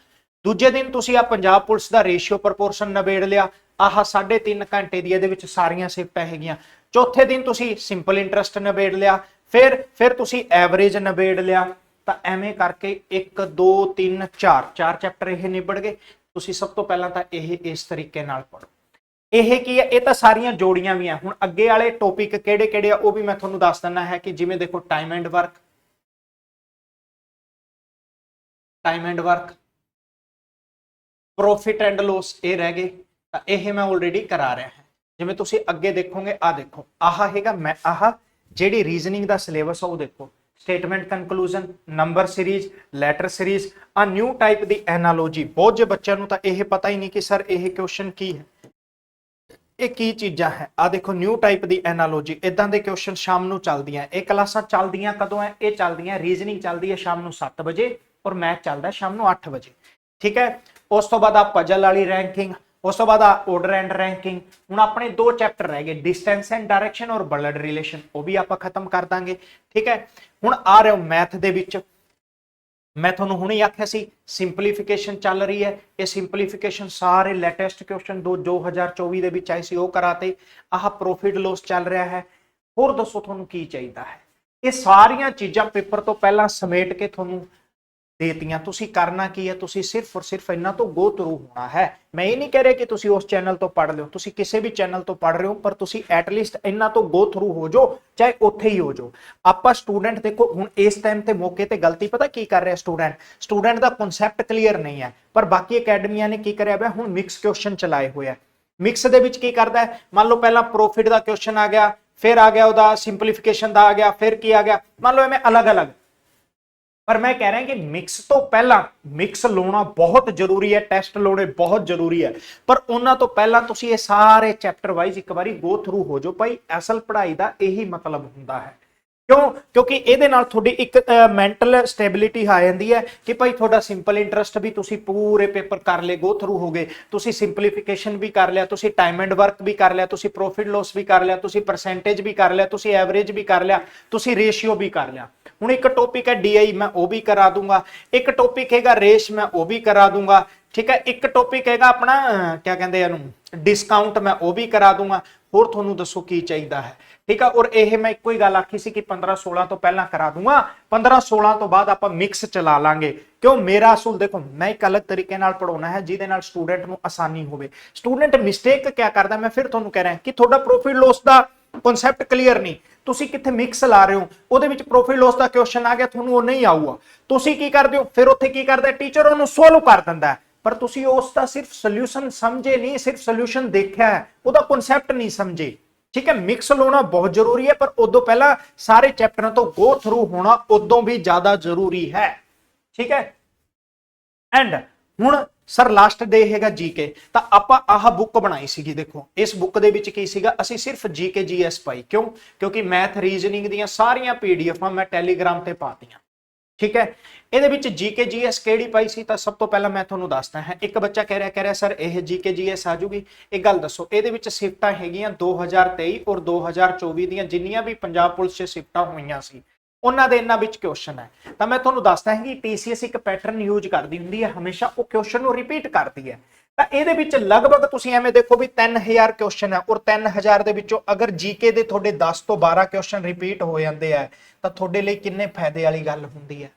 ਦੂਜੇ ਦਿਨ ਤੁਸੀਂ ਆ ਪੰਜਾਬ ਪੁਲਿਸ ਦਾ ਰੇਸ਼ੀਓ ਪ੍ਰਪੋਰਸ਼ਨ ਨਵੇੜ ਲਿਆ, ਆਹ 3.5 ਘੰਟੇ ਦੀ ਇਹਦੇ ਵਿੱਚ ਸਾਰੀਆਂ ਸਿਫਟਾਂ ਹੈਗੀਆਂ ਚੌਥੇ ਦਿਨ ਤੁਸੀਂ ਸਿੰਪਲ ਇੰਟਰਸਟ ਨਵੇੜ ਲਿਆ, ਫਿਰ ਫਿਰ ਤੁਸੀਂ ਐਵਰੇਜ ਨਵੇੜ ਲਿਆ। ਤਾਂ ਐਵੇਂ ਕਰਕੇ 1 2 3 4 ਚਾਰ ਚੈਪਟਰ ਇਹ ਨਿਬੜ ਗਏ। ਤੁਸੀਂ ਸਭ ਤੋਂ ਪਹਿਲਾਂ ਤਾਂ ਇਹ ਇਸ ਤਰੀਕੇ ਨਾਲ ਪੜੋ ਇਹ ਕੀ ਹੈ ਇਹ ਤਾਂ ਸਾਰੀਆਂ ਜੋੜੀਆਂ ਵੀ ਆ। ਹੁਣ ਅੱਗੇ ਵਾਲੇ ਟੌਪਿਕ ਕਿਹੜੇ ਕਿਹੜੇ ਆ, ਉਹ ਵੀ ਮੈਂ ਤੁਹਾਨੂੰ ਦੱਸ ਦਿੰਦਾ ਹੈ ਕਿ ਜਿਵੇਂ ਦੇਖੋ time and work time and work profit and loss ਇਹ ਰਹਿ ਗਏ। ਤਾਂ ਇਹ ਮੈਂ ਆਲਰੇਡੀ ਕਰਾ ਰਿਹਾ ਹਾਂ। ਜਿਵੇਂ ਤੁਸੀਂ ਅੱਗੇ ਦੇਖੋਗੇ ਆ ਦੇਖੋ, ਆਹ ਹੈਗਾ ਮੈਂ, ਆਹ ਜਿਹੜੀ ਰੀਜ਼ਨਿੰਗ ਦਾ ਸਿਲੇਬਸ ਆ, ਉਹ ਦੇਖੋ। Statement conclusion number series letter series ਆ ਨਿਊ ਟਾਈਪ ਦੀ ਐਨਾਲੋਜੀ ਬਹੁਤ ਜੇ ਬੱਚਿਆਂ ਨੂੰ ਤਾਂ ਇਹ ਪਤਾ ਹੀ ਨਹੀਂ ਕਿ ਸਰ ਇਹ ਕੁਐਸਚਨ ਕੀ ਹੈ। ਇਹ ਕੀ ਚੀਜ਼ਾਂ ਹੈ? ਆ ਦੇਖੋ ਨਿਊ ਟਾਈਪ ਦੀ ਐਨਾਲੋਜੀ ਇਦਾਂ ਦੇ ਕੁਐਸਚਨ ਸ਼ਾਮ ਨੂੰ ਚੱਲਦੀਆਂ ਇਹ ਕਲਾਸਾਂ ਚੱਲਦੀਆਂ ਕਦੋਂ ਹੈ? ਇਹ ਚੱਲਦੀਆਂ ਰੀਜ਼ਨਿੰਗ ਚੱਲਦੀ ਹੈ ਸ਼ਾਮ ਨੂੰ 7 ਵਜੇ ਔਰ ਮੈਥ ਚੱਲਦਾ ਸ਼ਾਮ ਨੂੰ 8 ਵਜੇ। ਠੀਕ ਹੈ? ਉਸ ਤੋਂ ਬਾਅਦ ਆ ਪਜਲ ਵਾਲੀ ਰੈਂਕਿੰਗ ਉਸ ਤੋਂ ਬਾਅਦ ਆ ਆਰਡਰ ਐਂਡ ਰੈਂਕਿੰਗ ਹੁਣ ਆਪਣੇ ਦੋ ਚੈਪਟਰ ਰਹਿ ਗਏ ਡਿਸਟੈਂਸ ਐਂਡ ਡਾਇਰੈਕਸ਼ਨ ਔਰ ਬਲੱਡ ਰਿਲੇਸ਼ਨ ਉਹ ਵੀ ਆਪਾਂ ਖਤਮ ਕਰ ਦਾਂਗੇ, ਠੀਕ ਹੈ? ਹੁਣ ਆ ਰਹੇ ਹੋ ਮੈਥ ਦੇ ਵਿੱਚ। ਮੈਂ ਤੁਹਾਨੂੰ ਹੁਣੇ ਆਖਿਆ ਸੀ ਸਿੰਪਲੀਫਿਕੇਸ਼ਨ ਚੱਲ ਰਹੀ ਹੈ। ਇਹ ਸਿੰਪਲੀਫਿਕੇਸ਼ਨ ਸਾਰੇ ਲੈਟੈਸਟ ਕੁਐਸਚਨ ਦੋ 2024 ਦੇ ਵਿੱਚ ਆਏ ਸੀ, ਉਹ ਕਰਾਤੇ। ਆਹ ਪ੍ਰੋਫਿਟ ਲੋਸ ਚੱਲ ਰਿਹਾ ਹੈ। ਹੋਰ ਦੱਸੋ ਤੁਹਾਨੂੰ ਕੀ ਚਾਹੀਦਾ ਹੈ? ਇਹ ਸਾਰੀਆਂ ਚੀਜ਼ਾਂ ਪੇਪਰ ਤੋਂ ਪਹਿਲਾਂ ਸਮੇਟ ਕੇ ਤੁਹਾਨੂੰ ਦੇਤੀਆਂ, ਤੁਸੀਂ ਕਰਨਾ ਕੀ ਹੈ? ਤੁਸੀਂ ਸਿਰਫ ਔਰ ਸਿਰਫ ਇਹਨਾਂ ਤੋਂ ਗੋ ਥਰੂ ਹੋਣਾ ਹੈ। ਮੈਂ ਇਹ ਨਹੀਂ ਕਹਿ ਰਿਹਾ ਕਿ ਤੁਸੀਂ ਉਸ ਚੈਨਲ ਤੋਂ ਪੜ੍ਹ ਲਿਓ। ਤੁਸੀਂ ਕਿਸੇ ਵੀ ਚੈਨਲ ਤੋਂ ਪੜ੍ਹ ਰਹੇ ਹੋ, ਪਰ ਤੁਸੀਂ ਐਟ ਲੀਸਟ ਇਹਨਾਂ ਤੋਂ ਗੋ ਥਰੂ ਹੋ ਜਾਓ, ਚਾਹੇ ਉੱਥੇ ਹੀ ਹੋ ਜਾਓ। ਆਪਾਂ ਸਟੂਡੈਂਟ ਦੇਖੋ, ਹੁਣ ਇਸ ਟਾਈਮ ਤੇ ਮੌਕੇ ਤੇ ਗਲਤੀ, ਪਤਾ ਕੀ ਕਰ ਰਿਹਾ ਸਟੂਡੈਂਟ ਸਟੂਡੈਂਟ ਦਾ ਕਨਸੈਪਟ ਕਲੀਅਰ ਨਹੀਂ ਹੈ, ਪਰ ਬਾਕੀ ਅਕੈਡਮੀਆਂ ਨੇ ਕੀ ਕਰਿਆ ਹੋਇਆ ਹੁਣ ਮਿਕਸ ਕੁਐਸਚਨ ਚਲਾਏ ਹੋਏ ਆ। ਮਿਕਸ ਦੇ ਵਿੱਚ ਕੀ ਕਰਦਾ ਹੈ? ਮੰਨ ਲਓ ਪਹਿਲਾਂ ਪ੍ਰੋਫਿਟ ਦਾ ਕੁਐਸਚਨ ਆ ਗਿਆ, ਫਿਰ ਆ ਗਿਆ ਉਹਦਾ ਸਿੰਪਲੀਫਿਕੇਸ਼ਨ ਦਾ ਆ ਗਿਆ, ਫਿਰ ਕੀ ਆ ਗਿਆ? ਮੰਨ ਲਓ ਐਵੇਂ ਅਲੱਗ-ਅਲੱਗ। ਪਰ ਮੈਂ ਕਹਿ ਰਿਹਾ ਕਿ ਮਿਕਸ ਤੋਂ ਪਹਿਲਾਂ ਮਿਕਸ ਲਾਉਣਾ ਬਹੁਤ ਜ਼ਰੂਰੀ ਹੈ ਟੈਸਟ ਲਾਉਣੇ ਬਹੁਤ ਜ਼ਰੂਰੀ ਹੈ। ਪਰ ਉਹਨਾਂ ਤੋਂ ਪਹਿਲਾਂ ਤੁਸੀਂ ਇਹ ਸਾਰੇ ਚੈਪਟਰ ਵਾਈਜ਼ ਇੱਕ ਵਾਰੀ ਗੋ ਥਰੂ ਹੋ ਜਾਓ ਭਾਈ, ਅਸਲ ਪੜ੍ਹਾਈ ਦਾ ਇਹੀ ਮਤਲਬ ਹੁੰਦਾ ਹੈ। ਕਿਉਂ? ਕਿਉਂਕਿ ਇਹਦੇ ਨਾਲ ਤੁਹਾਡੀ ਇੱਕ ਮੈਂਟਲ ਸਟੇਬਿਲਿਟੀ ਆ ਜਾਂਦੀ ਹੈ ਕਿ ਭਾਈ ਤੁਹਾਡਾ ਸਿੰਪਲ ਇੰਟਰਸਟ ਵੀ ਤੁਸੀਂ ਪੂਰੇ ਪੇਪਰ ਕਰ ਲਏ ਗੋ ਥਰੂ ਹੋ ਗਏ। ਤੁਸੀਂ ਸਿੰਪਲੀਫਿਕੇਸ਼ਨ ਵੀ ਕਰ ਲਿਆ, ਤੁਸੀਂ ਟਾਈਮ ਐਂਡ ਵਰਕ ਵੀ ਕਰ ਲਿਆ, ਤੁਸੀਂ ਪ੍ਰੋਫਿਟ ਲਾਸ ਵੀ ਕਰ ਲਿਆ, ਤੁਸੀਂ ਪਰਸੈਂਟੇਜ ਵੀ ਕਰ ਲਿਆ, ਤੁਸੀਂ ਐਵਰੇਜ ਵੀ ਕਰ ਲਿਆ, ਤੁਸੀਂ ਰੇਸ਼ੀਓ ਵੀ ਕਰ ਲਿਆ। ਹੁਣ ਇੱਕ ਟੌਪਿਕ ਹੈ ਡੀਆਈ ਮੈਂ ਉਹ ਵੀ ਕਰਾ ਦੂੰਗਾ। ਇੱਕ ਟੌਪਿਕ ਹੈਗਾ ਰੇਸ਼, ਮੈਂ ਉਹ ਵੀ ਕਰਾ ਦੂੰਗਾ। ਠੀਕ ਹੈ, ਇੱਕ ਟੌਪਿਕ ਹੈਗਾ ਆਪਣਾ ਕੀ ਕਹਿੰਦੇ ਇਹਨੂੰ? ਡਿਸਕਾਊਂਟ ਮੈਂ ਉਹ ਵੀ ਕਰਾ ਦੂੰਗਾ। ਹੋਰ ਤੁਹਾਨੂੰ ਦੱਸੋ ਕੀ ਚਾਹੀਦਾ ਹੈ? ਠੀਕ ਆ, ਔਰ ਇਹ ਮੈਂ ਇੱਕੋ ਹੀ ਗੱਲ ਆਖੀ ਸੀ ਕਿ 15 16 ਤੋਂ ਪਹਿਲਾਂ ਕਰਾ ਦੂੰਗਾ। 15 16 ਤੋਂ ਬਾਅਦ ਆਪਾਂ ਮਿਕਸ ਚਲਾ ਲਾਂਗੇ। ਕਿਉਂ? ਮੇਰਾ ਅਸੂਲ ਦੇਖੋ, ਮੈਂ ਇੱਕ ਅਲੱਗ ਤਰੀਕੇ ਨਾਲ ਪੜਾਉਣਾ ਹੈ ਜਿਹਦੇ ਨਾਲ ਸਟੂਡੈਂਟ ਨੂੰ ਆਸਾਨੀ ਹੋਵੇ। ਸਟੂਡੈਂਟ ਮਿਸਟੇਕ ਕਿਆ ਕਰਦਾ? ਮੈਂ ਫਿਰ ਤੁਹਾਨੂੰ ਕਹਿ ਰਿਹਾ ਕਿ ਤੁਹਾਡਾ ਪ੍ਰੋਫਿਟ ਲਾਸ ਦਾ ਕਨਸੈਪਟ ਕਲੀਅਰ ਨਹੀਂ। ਤੁਸੀਂ ਕਿੱਥੇ ਮਿਕਸ ਲਾ ਰਹੇ ਹੋ? ਉਹਦੇ ਵਿੱਚ ਪ੍ਰੋਫਿਟ ਲਾਸ ਦਾ ਕੁਐਸਚਨ ਆ ਗਿਆ, ਤੁਹਾਨੂੰ ਉਹ ਨਹੀਂ ਆਊਗਾ। ਤੁਸੀਂ ਕੀ ਕਰਦੇ ਹੋ? ਫਿਰ ਉੱਥੇ ਕੀ ਕਰਦਾ ਟੀਚਰ ਉਹਨੂੰ ਸੋਲਵ ਕਰ ਦਿੰਦਾ ਪਰ ਤੁਸੀਂ ਉਸ ਦਾ ਸਿਰਫ ਸੋਲੂਸ਼ਨ ਸਮਝੇ ਨਹੀਂ, ਸਿਰਫ ਸੋਲੂਸ਼ਨ ਦੇਖਿਆ ਹੈ। ਉਹਦਾ ਕਨਸੈਪਟ ਨਹੀਂ ਸਮਝੇ। ਠੀਕ ਹੈ ਮਿਕਸ ਲਾਉਣਾ ਬਹੁਤ ਜ਼ਰੂਰੀ ਹੈ, ਪਰ ਉਦੋਂ ਪਹਿਲਾਂ ਸਾਰੇ ਚੈਪਟਰਾਂ ਤੋਂ ਗੋ ਥਰੂ ਹੋਣਾ ਉਦੋਂ ਵੀ ਜ਼ਿਆਦਾ ਜ਼ਰੂਰੀ ਹੈ। ਠੀਕ ਹੈ? ਐਂਡ ਹੁਣ ਸਰ ਲਾਸਟ ਡੇ ਹੈਗਾ ਜੀਕੇ ਤਾਂ ਆਪਾਂ ਆਹ ਬੁੱਕ ਬਣਾਈ ਸੀਗੀ, ਦੇਖੋ, ਇਸ ਬੁੱਕ ਦੇ ਵਿੱਚ ਕੀ ਸੀਗਾ, ਅਸੀਂ ਸਿਰਫ ਜੀਕੇ ਜੀਐਸ ਪਾਈ। ਕਿਉਂ? ਕਿਉਂਕਿ ਮੈਥ ਰੀਜ਼ਨਿੰਗ ਦੀਆਂ ਸਾਰੀਆਂ ਪੀਡੀਐਫਾਂ ਮੈਂ ਟੈਲੀਗ੍ਰਾਮ ਤੇ ਪਾਤੀਆਂ ਠੀਕ ਹੈ? ਇਹਦੇ ਵਿੱਚ ਜੀਕੇ ਜੀਐਸ ਕਿਹੜੀ ਪਾਈ ਸੀ? ਤਾਂ ਸਭ ਤੋਂ ਪਹਿਲਾਂ ਮੈਂ ਤੁਹਾਨੂੰ ਦੱਸਦਾ ਹਾਂ। ਇੱਕ ਬੱਚਾ ਕਹਿ ਰਿਹਾ ਕਹਿ ਰਿਹਾ ਸਰ ਇਹ ਜੀਕੇ ਜੀਐਸ ਆ ਜੂਗੀ। ਇਹ ਗੱਲ ਦੱਸੋ, ਇਹਦੇ ਵਿੱਚ ਸ਼ਿਫਟਾਂ ਹੈਗੀਆਂ 2023 ਔਰ 2024 ਦੀਆਂ, ਜਿੰਨੀਆਂ ਵੀ ਪੰਜਾਬ ਪੁਲਿਸ 'ਚ ਸ਼ਿਫਟਾਂ ਹੋਈਆਂ ਸੀ। ਉਹਨਾਂ ਦੇ ਇਹਨਾਂ ਵਿੱਚ ਕੁਐਸਚਨ ਹੈ। ਤਾਂ ਮੈਂ ਤੁਹਾਨੂੰ ਦੱਸਦਾ ਹਾਂ ਕਿ ਟੀਸੀਐਸ ਇੱਕ ਪੈਟਰਨ ਯੂਜ਼ ਕਰਦੀ ਹੁੰਦੀ ਹੈ, ਹਮੇਸ਼ਾ ਉਹ ਕੁਐਸਚਨ ਨੂੰ ਰਿਪੀਟ ਕਰਦੀ ਹੈ। ਤਾਂ ਇਹਦੇ ਵਿੱਚ ਲਗਭਗ ਤੁਸੀਂ ਐਵੇਂ ਦੇਖੋ ਵੀ 3000 ਕੁਐਸਚਨ ਹੈ ਔਰ 3000 ਦੇ ਵਿੱਚੋਂ ਅਗਰ ਜੀਕੇ ਦੇ ਤੁਹਾਡੇ 10 ਤੋਂ 12 ਕੁਐਸਚਨ ਰਿਪੀਟ ਹੋ ਜਾਂਦੇ ਆ ਤਾਂ ਤੁਹਾਡੇ ਲਈ ਕਿੰਨੇ ਫਾਇਦੇ ਵਾਲੀ ਗੱਲ ਹੁੰਦੀ ਹੈ?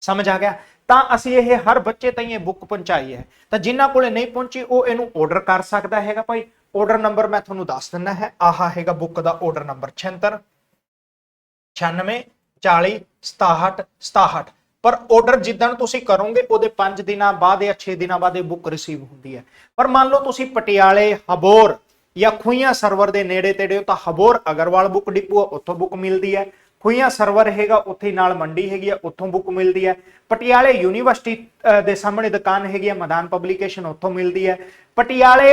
ਸਮਝ ਆ ਗਿਆ? ਤਾਂ ਅਸੀਂ ਇਹ ਹਰ ਬੱਚੇ ਤਾਈਂ ਇਹ ਬੁੱਕ ਪਹੁੰਚਾਈ ਹੈ। ਤਾਂ ਜਿਨ੍ਹਾਂ ਕੋਲੇ ਨਹੀਂ ਪਹੁੰਚੀ, ਉਹ ਇਹਨੂੰ ਆਰਡਰ ਕਰ ਸਕਦਾ ਹੈਗਾ ਭਾਈ। ਆਰਡਰ ਨੰਬਰ ਮੈਂ ਤੁਹਾਨੂੰ ਦੱਸ ਦਿੰਦਾ ਹੈ। ਆਹਾ ਹੈਗਾ ਬੁੱਕ ਦਾ ਆਰਡਰ ਨੰਬਰ 76 96 40 67 67 ਪਰ ਆਰਡਰ ਜਿੱਦਣ ਤੁਸੀਂ ਕਰੋਗੇ, ਉਹਦੇ 5 ਦਿਨਾਂ ਬਾਅਦ ਜਾਂ 6 ਦਿਨਾਂ ਬਾਅਦ ਇਹ ਬੁੱਕ ਰਿਸੀਵ ਹੁੰਦੀ ਹੈ। ਪਰ ਮੰਨ ਲਓ ਤੁਸੀਂ ਪਟਿਆਲੇ, ਹਬੋਰ ਜਾਂ ਖੁਈਆਂ ਸਰਵਰ ਦੇ ਨੇੜੇ ਤੇੜੇ ਹੋ, ਤਾਂ ਹਬੋਰ ਅਗਰਵਾਲ ਬੁੱਕ ਡਿਪੂ ਉੱਥੋਂ ਬੁੱਕ ਮਿਲਦੀ ਹੈ। ਖੁਈਆਂ ਸਰਵਰ ਹੈਗਾ, ਉੱਥੇ ਨਾਲ ਮੰਡੀ ਹੈਗੀ ਆ ਉੱਥੋਂ ਬੁੱਕ ਮਿਲਦੀ ਹੈ। ਪਟਿਆਲੇ ਯੂਨੀਵਰਸਿਟੀ ਦੇ ਸਾਹਮਣੇ ਦੁਕਾਨ ਹੈਗੀ ਆ ਮਦਾਨ ਪਬਲੀਕੇਸ਼ਨ ਉੱਥੋਂ ਮਿਲਦੀ ਹੈ। ਪਟਿਆਲੇ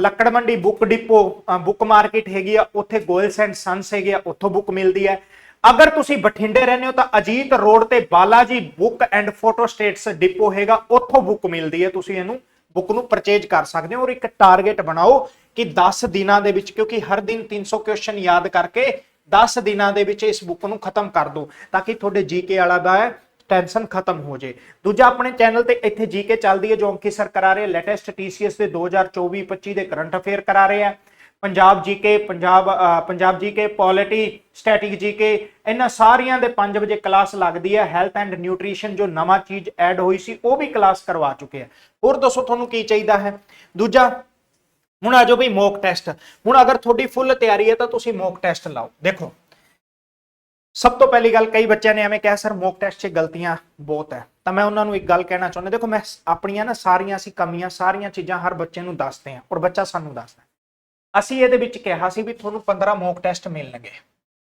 ਲੱਕੜ ਮੰਡੀ ਬੁੱਕ ਡਿਪੋ ਬੁੱਕ ਮਾਰਕੀਟ ਹੈਗੀ ਆ ਉੱਥੇ ਗੋਇਲਸ ਐਂਡ ਸੰਸ ਹੈਗੇ ਆ, ਉੱਥੋਂ ਬੁੱਕ ਮਿਲਦੀ ਹੈ। ਅਗਰ ਤੁਸੀਂ ਬਠਿੰਡੇ ਰਹਿੰਦੇ ਹੋ ਤਾਂ ਅਜੀਤ ਰੋਡ ਤੇ Balaji book and photostats depot ਹੈਗਾ, ਉੱਥੋਂ ਬੁੱਕ ਮਿਲਦੀ ਹੈ, ਤੁਸੀਂ ਇਹਨੂੰ ਬੁੱਕ ਨੂੰ ਪਰਚੇਜ ਕਰ ਸਕਦੇ ਹੋ ਔਰ ਇੱਕ ਟਾਰਗੇਟ ਬਣਾਓ ਕਿ 10 ਦਿਨਾਂ ਦੇ ਵਿੱਚ, ਕਿਉਂਕਿ ਹਰ ਦਿਨ 300 ਕੁਐਸਚਨ ਯਾਦ ਕਰਕੇ 10 ਦਿਨਾਂ ਦੇ ਵਿੱਚ ਇਸ ਬੁੱਕ ਨੂੰ ਖਤਮ ਕਰ ਦਿਓ, ਤਾਂ ਕਿ ਤੁਹਾਡੇ ਜੀਕੇ ਵਾਲਾ ਦਾ ਹੈ ਟੈਨਸ਼ਨ ਖਤਮ ਹੋ ਜੇ ਦੂਜਾ ਆਪਣੇ ਚੈਨਲ ਤੇ ਇੱਥੇ ਜੀਕੇ ਚੱਲਦੀ ਹੈ, ਜੋ ਅੰਕਿਤ ਸਰ ਕਰਾ ਰਹੇ ਲੇਟੈਸਟ ਟੀਸੀਐਸ ਦੇ 2024-25 ਦੇ ਕਰੰਟ ਅਫੇਅਰ ਕਰਾ ਰਹੇ ਆ ਪੰਜਾਬ ਜੀਕੇ ਪੰਜਾਬ ਅ, Punjab GK polity static GK ਇਹਨਾਂ ਸਾਰੀਆਂ ਦੇ 5 ਵਜੇ ਕਲਾਸ ਲੱਗਦੀ ਹੈ ਹੈਲਥ ਐਂਡ ਨਿਊਟ੍ਰੀਸ਼ਨ ਜੋ ਨਵਾਂ ਚੀਜ਼ ਐਡ ਹੋਈ ਸੀ ਉਹ ਵੀ ਕਲਾਸ ਕਰਵਾ ਚੁੱਕੇ ਆ ਹੋਰ ਦੱਸੋ ਤੁਹਾਨੂੰ ਕੀ ਚਾਹੀਦਾ ਹੈ? ਦੂਜਾ ਹੁਣ ਆਜੋ ਬਈ ਮੌਕ ਟੈਸਟ ਹੁਣ ਅਗਰ ਤੁਹਾਡੀ ਫੁੱਲ ਤਿਆਰੀ ਹੈ ਤਾਂ ਤੁਸੀਂ ਮੌਕ ਟੈਸਟ ਲਾਓ। ਦੇਖੋ ਸਭ ਤੋਂ ਪਹਿਲੀ ਗੱਲ ਕਈ ਬੱਚਿਆਂ ਨੇ ਐਵੇਂ ਕਿਹਾ ਸਰ ਮੌਕ ਟੈਸਟ 'ਚ ਗਲਤੀਆਂ ਬਹੁਤ ਹੈ। ਤਾਂ ਮੈਂ ਉਹਨਾਂ ਨੂੰ ਇੱਕ ਗੱਲ ਕਹਿਣਾ ਚਾਹੁੰਦਾ ਦੇਖੋ ਮੈਂ ਆਪਣੀਆਂ ਨਾ ਸਾਰੀਆਂ ਅਸੀਂ ਕਮੀਆਂ ਸਾਰੀਆਂ ਚੀਜ਼ਾਂ ਹਰ ਬੱਚੇ ਨੂੰ ਦੱਸਦੇ ਹਾਂ ਔਰ ਬੱਚਾ ਸਾਨੂੰ ਦੱਸਦਾ ਅਸੀਂ ਇਹਦੇ ਵਿੱਚ ਕਿਹਾ ਸੀ ਵੀ ਤੁਹਾਨੂੰ 15 ਮੌਕ ਟੈਸਟ ਮਿਲਣਗੇ।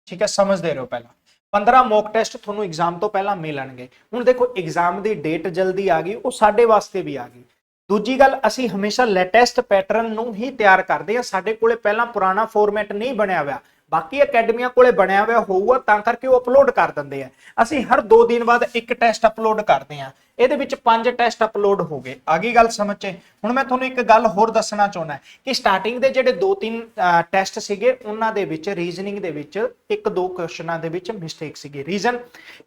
ਠੀਕ ਹੈ, ਸਮਝਦੇ ਰਹੋ ਪਹਿਲਾਂ। 15 ਮੌਕ ਟੈਸਟ ਤੁਹਾਨੂੰ ਐਗਜ਼ਾਮ ਤੋਂ ਪਹਿਲਾਂ ਮਿਲਣਗੇ। ਹੁਣ ਦੇਖੋ ਐਗਜ਼ਾਮ ਦੀ ਡੇਟ ਜਲਦੀ ਆ ਗਈ, ਉਹ ਸਾਡੇ ਵਾਸਤੇ ਵੀ ਆ ਗਈ। ਦੂਜੀ ਗੱਲ, ਅਸੀਂ ਹਮੇਸ਼ਾ ਲੇਟੈਸਟ ਪੈਟਰਨ ਨੂੰ ਹੀ ਤਿਆਰ ਕਰਦੇ ਹਾਂ। ਸਾਡੇ ਕੋਲੇ ਪਹਿਲਾਂ ਪੁਰਾਣਾ ਫਾਰਮੈਟ ਨਹੀਂ ਬਣਿਆ ਹੋਇਆ। ਬਾਕੀ ਅਕੈਡਮੀਆਂ ਕੋਲੇ ਬਣਿਆ ਹੋਇਆ ਹੋਊਗਾ, ਤਾਂ ਕਰਕੇ ਉਹ ਅਪਲੋਡ ਕਰ ਦਿੰਦੇ ਆ। ਅਸੀਂ ਹਰ 2 ਦਿਨ ਬਾਅਦ ਇੱਕ ਟੈਸਟ ਅਪਲੋਡ ਕਰਦੇ ਆ। ਇਹਦੇ ਵਿੱਚ ਪੰਜ ਟੈਸਟ ਅਪਲੋਡ ਹੋ ਗਏ। ਆ ਗਈ ਗੱਲ ਸਮਝ 'ਚ? ਹੁਣ ਮੈਂ ਤੁਹਾਨੂੰ ਇੱਕ ਗੱਲ ਹੋਰ ਦੱਸਣਾ ਚਾਹੁੰਦਾ ਕਿ ਸਟਾਰਟਿੰਗ ਦੇ ਜਿਹੜੇ 2-3 ਟੈਸਟ ਸੀਗੇ, ਉਹਨਾਂ ਦੇ ਵਿੱਚ ਰੀਜ਼ਨਿੰਗ ਦੇ ਵਿੱਚ ਇੱਕ ਦੋ ਕੁਐਸਚਨਾਂ ਦੇ ਵਿੱਚ ਮਿਸਟੇਕ ਸੀਗੀ। ਰੀਜ਼ਨ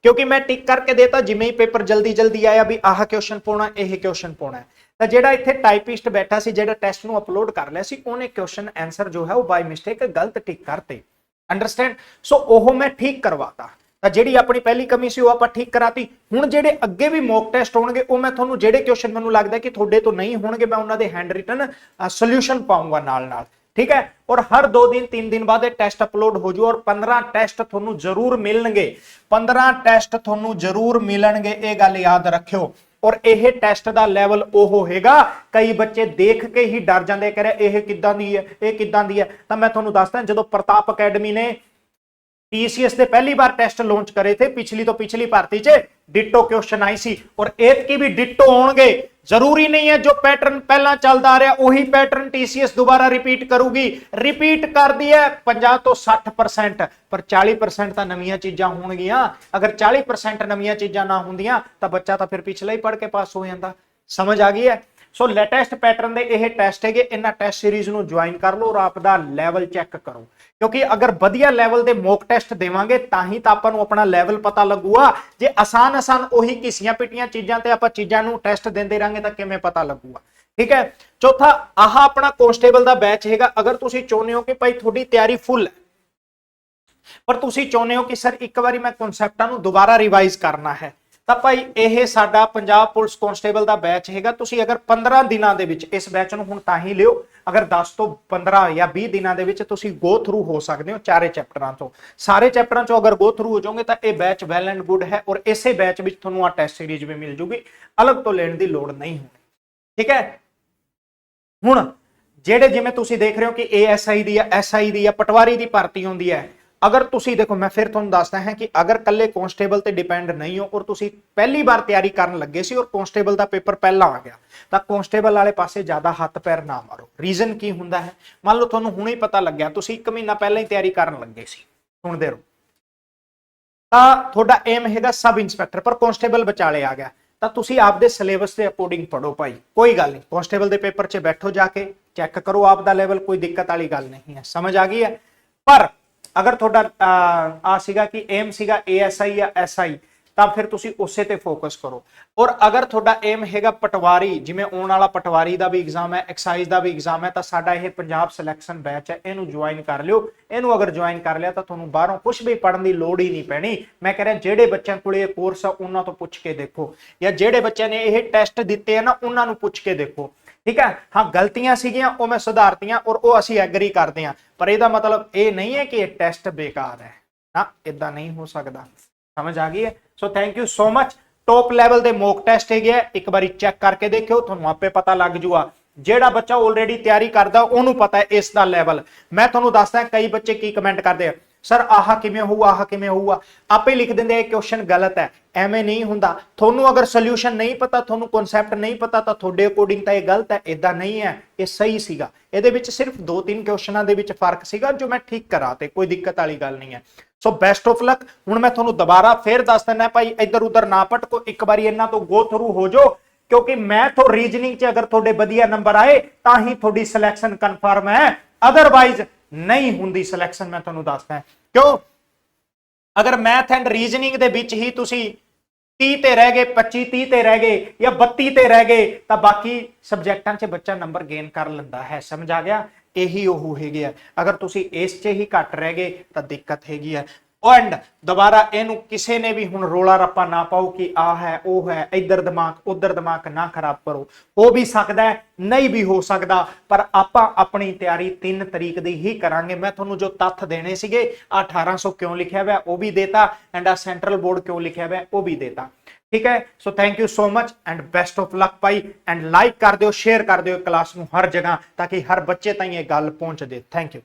ਕਿਉਂਕਿ ਮੈਂ ਟਿਕ ਕਰਕੇ ਦੇਤਾ, ਜਿਵੇਂ ਹੀ ਪੇਪਰ ਜਲਦੀ ਜਲਦੀ ਆਇਆ ਵੀ ਆਹ ਕੁਐਸਚਨ ਪਾਉਣਾ, ਇਹ ਕੁਐਸਚਨ ਪਾਉਣਾ ਤਾਂ ਜਿਹੜਾ ਇੱਥੇ ਟਾਈਪਿਸਟ ਬੈਠਾ ਸੀ, ਜਿਹੜਾ ਟੈਸਟ ਨੂੰ ਅਪਲੋਡ ਕਰ ਲਿਆ ਸੀ, ਉਹਨੇ ਕੁਐਸਚਨ ਆਨਸਰ ਜੋ ਹੈ ਉਹ ਬਾਈ ਮਿਸਟੇਕ ਗਲਤ ਟਿਕ ਕਰਤੇ। ਅੰਡਰਸਟੈਂਡ ਸੋ ਉਹ ਮੈਂ ਠੀਕ ਕਰਵਾਤਾ। ਤਾਂ ਜਿਹੜੀ ਆਪਣੀ ਪਹਿਲੀ ਕਮੀ ਸੀ, ਉਹ ਆਪਾਂ ਠੀਕ ਕਰਾਤੀ। ਹੁਣ ਜਿਹੜੇ ਅੱਗੇ ਵੀ ਮੌਕ ਟੈਸਟ ਹੋਣਗੇ, ਉਹ ਮੈਂ ਤੁਹਾਨੂੰ ਜਿਹੜੇ ਕੁਐਸਚਨ ਮੈਨੂੰ ਲੱਗਦਾ ਕਿ ਤੁਹਾਡੇ ਤੋਂ ਨਹੀਂ ਹੋਣਗੇ, ਮੈਂ ਉਹਨਾਂ ਦੇ ਹੈਂਡ ਰਿਟਨ ਸੋਲੂਸ਼ਨ ਪਾਉਂਗਾ ਨਾਲ ਨਾਲ ਠੀਕ ਹੈ? ਔਰ ਹਰ 2 ਦਿਨ 3 ਦਿਨ ਬਾਅਦ ਇਹ ਟੈਸਟ ਅਪਲੋਡ ਹੋ ਜੂ ਔਰ 15 ਟੈਸਟ ਤੁਹਾਨੂੰ ਜ਼ਰੂਰ ਮਿਲਣਗੇ। 15 ਟੈਸਟ ਤੁਹਾਨੂੰ ਜ਼ਰੂਰ ਮਿਲਣਗੇ, ਇਹ ਗੱਲ ਯਾਦ ਰੱਖਿਓ। ਔਰ ਇਹ ਟੈਸਟ ਦਾ ਲੈਵਲ ਉਹ ਹੈਗਾ ਕਈ ਬੱਚੇ ਦੇਖ ਕੇ ਹੀ ਡਰ ਜਾਂਦੇ ਕਹ ਰਹੇ ਇਹ ਕਿੱਦਾਂ ਦੀ ਹੈ, ਇਹ ਕਿੱਦਾਂ ਦੀ ਹੈ। ਤਾਂ ਮੈਂ ਤੁਹਾਨੂੰ ਦੱਸਦਾ, ਜਦੋਂ ਪ੍ਰਤਾਪ ਅਕੈਡਮੀ ਨੇ टीसीएस ਦੇ ਪਹਿਲੀ ਵਾਰ ਟੈਸਟ ਲਾਂਚ ਕਰੇ ਥੇ ਪਿਛਲੀ ਤੋਂ ਪਿਛਲੀ ਭਰਤੀ 'ਚ ਡਿਟੋ ਕੁਐਸਚਨ ਆਈ ਸੀ ਔਰ ਇਹ ਕੀ ਵੀ ਡਿਟੋ ਹੋਣਗੇ ਜ਼ਰੂਰੀ ਨਹੀਂ ਹੈ ਜੋ ਪੈਟਰਨ ਪਹਿਲਾਂ ਚੱਲਦਾ ਆ ਰਿਹਾ ਉਹੀ ਪੈਟਰਨ TCS ਦੁਬਾਰਾ ਰਿਪੀਟ ਕਰੂਗੀ ਰਿਪੀਟ ਕਰਦੀ ਹੈ 50 ਤੋਂ 60% ਪਰ 40% ਤਾਂ ਨਵੀਆਂ ਚੀਜ਼ਾਂ ਹੋਣਗੀਆਂ ਅਗਰ 40% ਨਵੀਆਂ ਚੀਜ਼ਾਂ ਨਾ ਹੁੰਦੀਆਂ ਤਾਂ ਬੱਚਾ ਤਾਂ ਫਿਰ ਪਿਛਲਾ ਹੀ ਪੜ੍ਹ ਕੇ ਪਾਸ ਹੋ ਜਾਂਦਾ ਸਮਝ ਆ ਗਈ ਹੈ ਸੋ ਲੇਟੈਸਟ ਪੈਟਰਨ ਦੇ ਇਹ ਟੈਸਟ ਹੈਗੇ, ਇਹਨਾਂ ਟੈਸਟ ਸੀਰੀਜ਼ ਨੂੰ ਜੁਆਇਨ ਕਰ ਲਓ ਔਰ ਆਪ ਦਾ ਲੈਵਲ ਚੈੱਕ ਕਰੋ। ਕਿਉਂਕਿ ਅਗਰ ਵਧੀਆ ਲੈਵਲ ਦੇ ਮੌਕ ਟੈਸਟ ਦੇਵਾਂਗੇ, ਤਾਂ ਹੀ ਤਾਂ ਆਪਾਂ ਨੂੰ ਆਪਣਾ ਲੈਵਲ ਪਤਾ ਲੱਗੂਗਾ। ਜੇ ਆਸਾਨ ਆਸਾਨ ਉਹੀ ਕਿਸੀਆਂ ਪਿਟੀਆਂ ਚੀਜ਼ਾਂ ਤੇ ਆਪਾਂ ਚੀਜ਼ਾਂ ਨੂੰ ਟੈਸਟ ਦਿੰਦੇ ਰਾਂਗੇ, ਤਾਂ ਕਿਵੇਂ ਪਤਾ ਲੱਗੂਗਾ? ਠੀਕ ਹੈ? ਚੌਥਾ, ਆਹ ਆਪਣਾ ਕਨਸਟੇਬਲ ਦਾ ਬੈਚ ਹੈਗਾ। ਅਗਰ ਤੁਸੀਂ ਚਾਹੁੰਦੇ ਹੋ ਕਿ ਭਾਈ ਤੁਹਾਡੀ ਤਿਆਰੀ ਫੁੱਲ ਹੈ, ਪਰ ਤੁਸੀਂ ਚਾਹੁੰਦੇ ਹੋ ਕਿ ਸਰ ਇੱਕ ਵਾਰੀ ਮੈਂ ਕਨਸੈਪਟਾਂ ਨੂੰ ਦੁਬਾਰਾ ਰਿਵਾਈਜ਼ ਕਰਨਾ ਹੈ ਤਾਂ ਭਾਈ ਇਹ ਸਾਡਾ ਪੰਜਾਬ ਪੁਲਿਸ ਕਨਸਟੇਬਲ ਦਾ ਬੈਚ ਹੈਗਾ। ਤੁਸੀਂ ਅਗਰ 15 ਦਿਨਾਂ ਦੇ ਵਿੱਚ ਇਸ ਬੈਚ ਨੂੰ ਹੁਣ ਤਾਂ ਹੀ ਲਿਓ। ਅਗਰ 10 ਤੋਂ 15 ਜਾਂ 20 ਦਿਨਾਂ ਦੇ ਵਿੱਚ ਤੁਸੀਂ ਗੋ ਥਰੂ ਹੋ ਸਕਦੇ ਹੋ ਚਾਰੇ ਚੈਪਟਰਾਂ ਤੋਂ। ਸਾਰੇ ਚੈਪਟਰਾਂ ਚੋਂ ਅਗਰ ਗੋ ਥਰੂ ਹੋ ਜਾਓਗੇ ਤਾਂ ਇਹ ਬੈਚ ਵੈਲ ਐਂਡ ਗੁੱਡ ਹੈ ਔਰ ਇਸੇ ਬੈਚ ਵਿੱਚ ਤੁਹਾਨੂੰ ਆ ਟੈਸਟ ਸੀਰੀਜ਼ ਵੀ ਮਿਲ ਜੂਗੀ। ਅਲੱਗ ਤੋਂ ਲੈਣ ਦੀ ਲੋੜ ਨਹੀਂ ਹੋਣੀ। ਠੀਕ ਹੈ? ਹੁਣ ਜਿਹੜੇ ਜਿਵੇਂ ਤੁਸੀਂ ਦੇਖ ਰਹੇ ਹੋ ਕਿ ਏਐਸਆਈ ਦੀ ਜਾਂ ਐਸਆਈ ਦੀ ਜਾਂ ਪਟਵਾਰੀ ਦੀ ਭਰਤੀ ਹੁੰਦੀ ਹੈ। ਅਗਰ ਤੁਸੀਂ ਦੇਖੋ, ਮੈਂ ਫਿਰ ਤੁਹਾਨੂੰ ਦੱਸਦਾ ਹਾਂ ਕਿ ਅਗਰ ਕੱਲੇ ਕਨਸਟੇਬਲ ਤੇ ਡਿਪੈਂਡ ਨਹੀਂ ਹੋ ਔਰ ਤੁਸੀਂ ਪਹਿਲੀ ਵਾਰ ਤਿਆਰੀ ਕਰਨ ਲੱਗੇ ਸੀ ਔਰ ਕਨਸਟੇਬਲ ਦਾ ਪੇਪਰ ਪਹਿਲਾਂ ਆ ਗਿਆ, ਤਾਂ ਕਨਸਟੇਬਲ ਵਾਲੇ ਪਾਸੇ ਜ਼ਿਆਦਾ ਹੱਥ ਪੈਰ ਨਾ ਮਾਰੋ। ਰੀਜ਼ਨ ਕੀ ਹੁੰਦਾ ਹੈ? ਮੰਨ ਲਓ ਤੁਹਾਨੂੰ ਹੁਣੇ ਹੀ ਪਤਾ ਲੱਗਿਆ, ਤੁਸੀਂ 1 ਮਹੀਨਾ ਪਹਿਲਾਂ ਹੀ ਤਿਆਰੀ ਕਰਨ ਲੱਗੇ ਸੀ। ਸੁਣਦੇ ਰਹੋ। ਤਾਂ ਤੁਹਾਡਾ ਏਮ ਹੈਗਾ ਸਬ ਇੰਸਪੈਕਟਰ, ਪਰ ਕਨਸਟੇਬਲ ਵਿਚਾਲੇ ਆ ਗਿਆ। ਤਾਂ ਤੁਸੀਂ ਆਪਦੇ ਸਿਲੇਬਸ ਦੇ ਅਕੋਰਡਿੰਗ ਪੜੋ ਭਾਈ, ਕੋਈ ਗੱਲ ਨਹੀਂ। ਕਨਸਟੇਬਲ ਦੇ ਪੇਪਰ 'ਚ ਬੈਠੋ ਜਾ ਕੇ, ਚੈੱਕ ਕਰੋ ਆਪ ਦਾ ਲੈਵਲ ਕੋਈ ਦਿੱਕਤ ਵਾਲੀ ਗੱਲ ਨਹੀਂ ਹੈ। ਸਮਝ ਆ ਗਈ ਹੈ? ਪਰ ਅਗਰ ਤੁਹਾਡਾ ਆ ਸੀਗਾ ਕਿ ਏਮ ਸੀਗਾ ਏਐਸਆਈ ਜਾਂ ਐਸਆਈ ਤਾਂ ਫਿਰ ਤੁਸੀਂ ਉਸੇ ਤੇ ਫੋਕਸ ਕਰੋ। ਔਰ ਅਗਰ ਤੁਹਾਡਾ ਏਮ ਹੈਗਾ ਪਟਵਾਰੀ, ਜਿਵੇਂ ਆਉਣ ਵਾਲਾ ਪਟਵਾਰੀ ਦਾ ਵੀ ਐਗਜ਼ਾਮ ਹੈ ਐਕਸਾਈਜ਼ ਦਾ ਵੀ ਐਗਜ਼ਾਮ ਹੈ, ਤਾਂ ਸਾਡਾ ਇਹ ਪੰਜਾਬ ਸਿਲੈਕਸ਼ਨ ਬੈਚ ਹੈ, ਇਹਨੂੰ ਜੁਆਇਨ ਕਰ ਲਿਓ। ਇਹਨੂੰ ਅਗਰ ਜੁਆਇਨ ਕਰ ਲਿਆ ਤਾਂ ਤੁਹਾਨੂੰ ਬਾਹਰੋਂ ਕੁਝ ਵੀ ਪੜਨ ਦੀ ਲੋੜ ਹੀ ਨਹੀਂ ਪੈਣੀ। ਮੈਂ ਕਹਿ ਰਿਹਾ, ਜਿਹੜੇ ਬੱਚਿਆਂ ਕੋਲੇ ਇਹ ਕੋਰਸ ਆ, ਉਹਨਾਂ ਤੋਂ ਪੁੱਛ ਕੇ ਦੇਖੋ। ਜਾਂ ਜਿਹੜੇ ਬੱਚਿਆਂ ਨੇ ਇਹ ਟੈਸਟ ਦਿੱਤੇ ਆ ਨਾ, ਉਹਨਾਂ ਨੂੰ ਪੁੱਛ ਕੇ ਦੇਖੋ। ਠੀਕ ਹੈ? ਹਾਂ, ਗਲਤੀਆਂ ਸੀਗੀਆਂ, ਉਹ ਮੈਂ ਸੁਧਾਰਤੀਆਂ ਔਰ ਉਹ ਅਸੀਂ ਐਗਰੀ ਕਰਦੇ ਹਾਂ। ਪਰ ਇਹਦਾ ਮਤਲਬ ਇਹ ਨਹੀਂ ਹੈ ਕਿ ਇਹ ਟੈਸਟ ਬੇਕਾਰ ਹੈ। ਨਾ ਇਦਾਂ ਨਹੀਂ ਹੋ ਸਕਦਾ। ਸਮਝ ਆ ਗਈ ਹੈ? So thank you so much top level ਦੇ ਮੋਕ ਟੈਸਟ ਹੈਗੇ ਆ। ਇੱਕ ਵਾਰੀ ਚੈੱਕ ਕਰਕੇ ਦੇਖਿਓ, ਤੁਹਾਨੂੰ ਆਪੇ ਪਤਾ ਲੱਗ ਜੂਗਾ। ਜਿਹੜਾ ਬੱਚਾ ਆਲਰੇਡੀ ਤਿਆਰੀ ਕਰਦਾ, ਉਹਨੂੰ ਪਤਾ ਹੈ ਇਸ ਦਾ ਲੈਵਲ ਮੈਂ ਤੁਹਾਨੂੰ ਦੱਸਦਾ, ਕਈ ਬੱਚੇ ਕੀ ਕਮੈਂਟ ਕਰਦੇ ਆ? ਸਰ ਆਹ ਕਿਵੇਂ ਹੋਊ, ਆਹ ਕਿਵੇਂ ਹੋਊਗਾ ਆਪੇ ਲਿਖ ਦਿੰਦੇ ਆ, ਇਹ ਕੁਐਸਚਨ ਗਲਤ ਹੈ। ਐਵੇਂ ਨਹੀਂ ਹੁੰਦਾ। ਤੁਹਾਨੂੰ ਅਗਰ ਸੋਲੂਸ਼ਨ ਨਹੀਂ ਪਤਾ, ਤੁਹਾਨੂੰ ਕਨਸੈਪਟ ਨਹੀਂ ਪਤਾ, ਤਾਂ ਤੁਹਾਡੇ ਅਕੋਰਡਿੰਗ ਤਾਂ ਇਹ ਗਲਤ ਹੈ ਇਦਾਂ ਨਹੀਂ ਹੈ। ਇਹ ਸਹੀ ਸੀਗਾ। ਇਹਦੇ ਵਿੱਚ ਸਿਰਫ 2-3 ਕੁਐਸਚਨਾਂ ਦੇ ਵਿੱਚ ਫ਼ਰਕ ਸੀਗਾ, ਜੋ ਮੈਂ ਠੀਕ ਕਰਾ ਤੇ ਕੋਈ ਦਿੱਕਤ ਵਾਲੀ ਗੱਲ ਨਹੀਂ ਹੈ। ਸੋ ਬੈਸਟ ਆਫ ਲੱਕ ਹੁਣ ਮੈਂ ਤੁਹਾਨੂੰ ਦੁਬਾਰਾ ਫੇਰ ਦੱਸ ਦਿੰਦਾ ਭਾਈ ਇੱਧਰ ਉੱਧਰ ਨਾ ਭਟਕੋ। ਇੱਕ ਵਾਰੀ ਇਹਨਾਂ ਤੋਂ ਗੋ ਥਰੂ ਹੋ ਜਾਓ, ਕਿਉਂਕਿ ਮੈਥ ਔਰ ਰੀਜਨਿੰਗ 'ਚ ਅਗਰ ਤੁਹਾਡੇ ਵਧੀਆ ਨੰਬਰ ਆਏ, ਤਾਂ ਹੀ ਤੁਹਾਡੀ ਸਿਲੈਕਸ਼ਨ ਕਨਫਰਮ ਹੈ। ਅਦਰਵਾਈਜ਼ ਨਹੀਂ ਹੁੰਦੀ ਸਿਲੈਕਸ਼ਨ ਮੈਂ ਤੁਹਾਨੂੰ ਦੱਸਦਾ ਕਿਉਂ? ਅਗਰ ਮੈਥ ਐਂਡ ਰੀਜਨਿੰਗ ਦੇ ਵਿੱਚ ਹੀ ਤੁਸੀਂ 30 ਤੇ ਰਹਿ ਗਏ 25 30 ਤੇ ਰਹਿ ਗਏ ਜਾਂ 32 ਤੇ ਰਹਿ ਗਏ, ਤਾਂ ਬਾਕੀ ਸਬਜੈਕਟਾਂ 'ਚ ਬੱਚਾ ਨੰਬਰ ਗੇਨ ਕਰ ਲੈਂਦਾ ਹੈ। ਸਮਝ ਆ ਗਿਆ? ਇਹੀ ਉਹ ਹੈਗੇ ਆ। ਅਗਰ ਤੁਸੀਂ ਇਸ 'ਚ ਹੀ ਘੱਟ ਰਹਿ ਗਏ, ਤਾਂ ਦਿੱਕਤ ਹੈਗੀ ਆ। ਐਂਡ ਦੁਬਾਰਾ ਇਹਨੂੰ ਕਿਸੇ ਨੇ ਵੀ ਹੁਣ ਰੋਲਾ ਰੱਪਾ ਨਾ ਪਾਓ ਕਿ ਆ ਹੈ, ਉਹ ਹੈ, ਇੱਧਰ ਦਿਮਾਗ, ਉੱਧਰ ਦਿਮਾਗ ਨਾ ਖਰਾਬ ਕਰੋ। ਹੋ ਵੀ ਸਕਦਾ ਹੈ, ਨਹੀਂ ਵੀ ਹੋ ਸਕਦਾ, ਪਰ ਆਪਾਂ ਆਪਣੀ ਤਿਆਰੀ 3 ਤਰੀਕ ਦੀ ਹੀ ਕਰਾਂਗੇ। ਮੈਂ ਤੁਹਾਨੂੰ ਜੋ ਤੱਥ ਦੇਣੇ ਸੀਗੇ ਆ 1800 ਕਿਉਂ ਲਿਖਿਆ ਹੋਇਆ, ਉਹ ਵੀ ਦੇਤਾ ਐਂਡ ਆ ਸੈਂਟਰਲ ਬੋਰਡ ਕਿਉਂ ਲਿਖਿਆ ਹੋਇਆ, ਉਹ ਵੀ ਦੇਤਾ। ਠੀਕ ਹੈ? So thank you so much and best of luck Bhai and like ਕਰ ਦਿਓ ਸ਼ੇਅਰ ਕਰ ਦਿਓ ਕਲਾਸ ਨੂੰ ਹਰ ਜਗ੍ਹਾ, ਤਾਂ ਕਿ ਹਰ ਬੱਚੇ ਤਾਈਂ ਇਹ ਗੱਲ ਪਹੁੰਚ ਦੇ ਥੈਂਕ ਯੂ